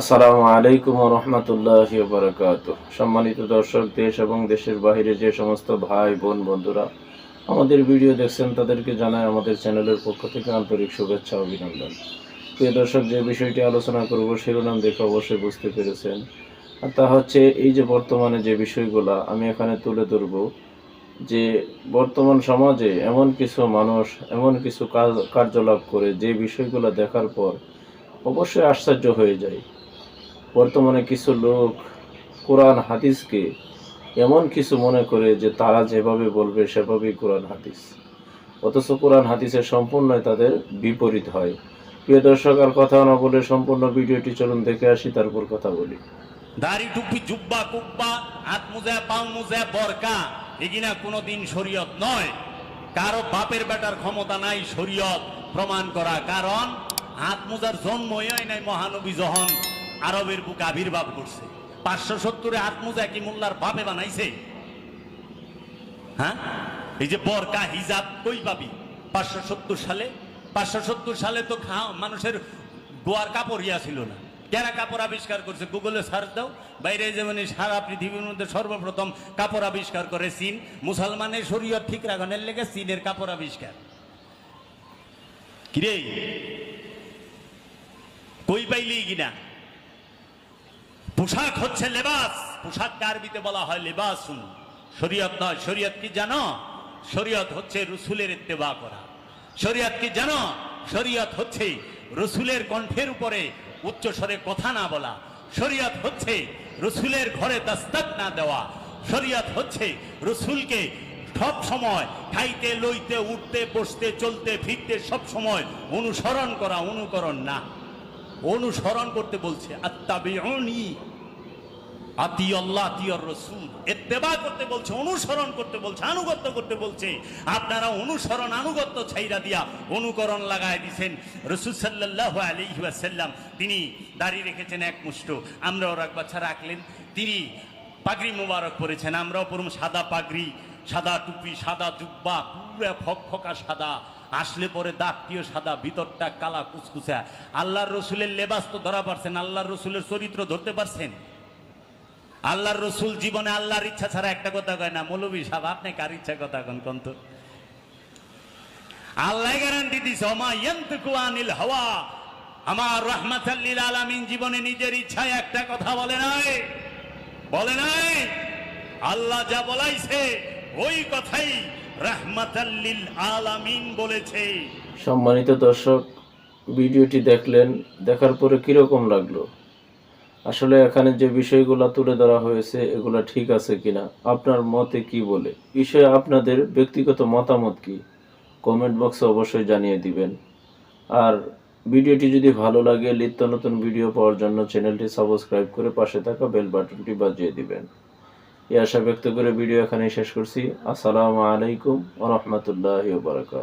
আসসালামু আলাইকুম রহমতুল্লাহ বারকাত সম্মানিত দর্শক, দেশ এবং দেশের বাইরে যে সমস্ত ভাই, বোন, বন্ধুরা আমাদের ভিডিও দেখছেন, তাদেরকে জানাই আমাদের চ্যানেলের পক্ষ থেকে আন্তরিক শুভেচ্ছা অভিনন্দন। প্রিয় দর্শক, যে বিষয়টি আলোচনা করব, শিরোনাম দেখে অবশ্যই বুঝতে পেরেছেন। আর তা হচ্ছে, এই যে বর্তমানে যে বিষয়গুলা, আমি এখানে তুলে ধরব যে বর্তমান সমাজে এমন কিছু মানুষ, এমন কিছু কাজ কার্যলাভ করে যে বিষয়গুলো দেখার পর অবশ্যই আশ্চর্য হয়ে যায়। বর্তমানে কিছু লোক কোরআন হাদিসকে এমন কিছু মনে করে যে তারা যেভাবে বলবে সেভাবেই কোরআন হাদিস। অথচ কোরআন হাদিসের সম্পূর্ণই তাদের বিপরীত হয়। প্রিয় দর্শক, আর কথা না বলে সম্পূর্ণ ভিডিওটি চলুন দেখে আসি, তারপর কথা বলি। দাড়ি, টুপি, জুব্বা, কুব্বা, হাত মুজা, পাও মুজা, বরকা, এগিনা কোনোদিন শরীয়ত নয়। কারও বাপের বেটার ক্ষমতা নাই শরীয়ত প্রমাণ করা। কারণ হাত মুজার জন্মই নাই মহানবী যখন আরবের বুকে আবির্ভাব করছে পাঁচশো সত্তরে হাত মুজা কি মোল্লার বাপে বানাইছে। হ্যাঁ? এই যে বরকা, হিজাব, কই পাবি? পাঁচশো সত্তর সালে? পাঁচশো সত্তর সালে তো মানুষের গোয়ার কাপড় ইয়া ছিল না। কেনা কাপড় আবিষ্কার করছে? গুগলে সার্চ দাও। বাইরে যেমন সারা পৃথিবীর মধ্যে সর্বপ্রথম কাপড় আবিষ্কার করে চীন। মুসলমানের শরীয়ত ঠিক রাখনের লেগে চীনের কাপড় আবিষ্কার। কিরে? কই পাইলি কিনা? পোশাক হচ্ছে লেবাস। পোশাক আরবিতে বলা হয় লেবাসুন। শরীয়ত নয়, শরীয়ত কি জানো? শরীয়ত হচ্ছে রসুলের ইত্তেবা করা। শরীয়ত কি জানো? শরীয়ত হচ্ছে রসুলের কণ্ঠের উপরে উচ্চ স্বরে কথা না বলা। শরীয়ত হচ্ছে রসুলের ঘরে দাস্তাক না দেওয়া। শরীয়ত হচ্ছে রসুলকে সব সময় খাইতে, লইতে, উঠতে, বসতে, চলতে, ফিরতে সব সময় অনুসরণ করা, অনুকরণ না। অনুসরণ করতে বলছে আত্মাবিউনি আতি আল্লাহ আতিয়র রসুল। করতে বলছে, অনুসরণ করতে বলছে, আনুগত্য করতে বলছে। আপনারা অনুসরণ, আনুগত্য ছাইরা দিয়া অনুকরণ লাগায় দিছেন। রসুল সাল্লাহ আলাইহি ওয়াসাল্লাম, তিনি দাঁড়িয়ে রেখেছেন এক মুষ্ট। আমরাও বাচ্চা রাখলেন। তিনি পাগড়ি মোবারক পরেছেন। আমরাও পরম সাদা পাগড়ি, সাদা টুপি, সাদা জুব্বা, পুরো ফক ফকা সাদা। আসলে পরে দাঁতটিও সাদা, ভিতরটা কালা কুচকুচা আল্লাহর রসুলের লেবাস তো ধরা পারছেন আল্লাহর রসুলের চরিত্র ধরতে পারছেন? আল্লাহর রসুল জীবনে আল্লাহর ইচ্ছা ছাড়া একটা কথা কয় না মৌলবী সাহেব, আপনি কার ইচ্ছা কথা কন কন তো? আল্লাহ গ্যারান্টি দিছে আনিল হাওয়া। আমার রহমাতাল্লিল আলামিন জীবনে নিজের ইচ্ছায় একটা কথা বলে নাই। বলে নাই? আল্লাহ যা বলাইছে, ওই কথাই সম্মানিত দর্শক, ভিডিওটি দেখলেন, দেখার পরে কীরকম লাগল? আসলে এখানে যে বিষয়গুলো তুলে ধরা হয়েছে, এগুলা ঠিক আছে কিনা? আপনার মতে কি বলে? বিষয়ে আপনাদের ব্যক্তিগত মতামত কি? কমেন্ট বক্সে অবশ্যই জানিয়ে দিবেন। আর ভিডিওটি যদি ভালো লাগে, নিত্য নতুন ভিডিও পাওয়ার জন্য চ্যানেলটি সাবস্ক্রাইব করে পাশে থাকা বেল বাটনটি বাজিয়ে দিবেন। এই আশা ব্যক্ত করে ভিডিও এখানেই শেষ করছি। আসসালামু আলাইকুম ওরহমতুল্লাহ বারাকাত